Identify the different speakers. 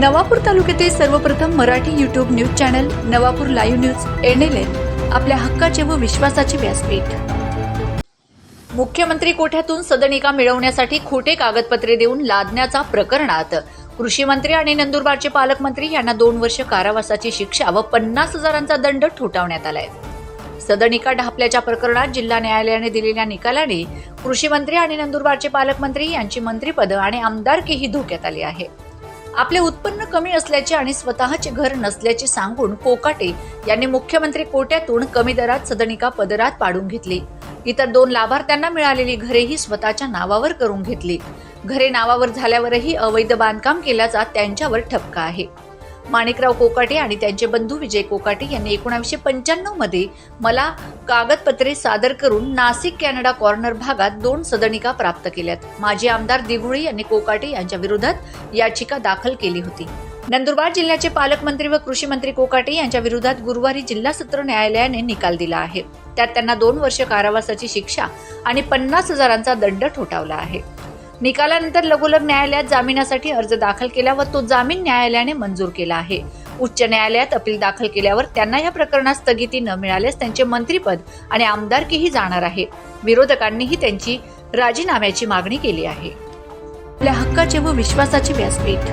Speaker 1: नवापूर तालुक्यातील सर्वप्रथम Marathi YouTube news channel Navapur live news NLN आपल्या हक्काचे व विश्वासाचे व्यासपीठ. मुख्यमंत्री कोठ्यातून सदनिका मिळवण्यासाठी खोटे कागदपत्रे देऊन लादण्याचा प्रकरणात कृषी मंत्री आणि नंदुरबारचे पालकमंत्री यांना दोन वर्ष कारावासाची शिक्षा व पन्नास हजारांचा दंड ठोठावण्यात आलाय. सदनिका ढापल्याच्या प्रकरणात जिल्हा न्यायालयाने दिलेल्या निकालाने कृषी मंत्री आणि नंदुरबारचे पालकमंत्री यांची मंत्रिपद आणि आमदारकीही धोक्यात आली आहे. आपले उत्पन्न कमी असल्याचे आणि स्वतःचे घर नसल्याचे सांगून कोकाटे यांनी मुख्यमंत्री कोट्यातून कमी दरात सदनिका पदरात पाडून घेतली. इतर दोन लाभार्थ्यांना मिळालेली घरेही स्वतःच्या नावावर करून घेतली. घरे नावावर झाल्यावरही अवैध बांधकाम केल्याचा त्यांच्यावर ठपका आहे. माणिकराव कोकाटे आणि त्यांचे बंधू विजय कोकाटे यांनी एकोणावीसशे पंच्याण्णवमध्ये मला कागदपत्रे सादर करून नाशिक कॅनडा कॉर्नर भागात दोन सदनिका प्राप्त केल्यात. माजी आमदार दिघोळी यांनी कोकाटे यांच्या विरोधात याचिका दाखल केली होती. नंदुरबार जिल्ह्याचे पालकमंत्री व कृषी मंत्री कोकाटे यांच्या विरोधात गुरुवारी जिल्हा सत्र न्यायालयाने निकाल दिला आहे. त्यात त्यांना दोन वर्ष कारावासाची शिक्षा आणि पन्नास हजारांचा दंड ठोठावला आहे. निकालानंतर लगोलग न्यायालयात जामिनासाठी अर्ज दाखल केला व तो जामीन न्यायालयाने मंजूर केला आहे. उच्च न्यायालयात अपील दाखल केल्यावर त्यांना या प्रकरणात स्थगिती न मिळाल्यास त्यांचे मंत्रीपद आणि आमदारकीही जाणार आहे. विरोधकांनीही त्यांची राजीनाम्याची मागणी केली आहे. आपल्या हक्काचे व विश्वासाचे व्यासपीठ.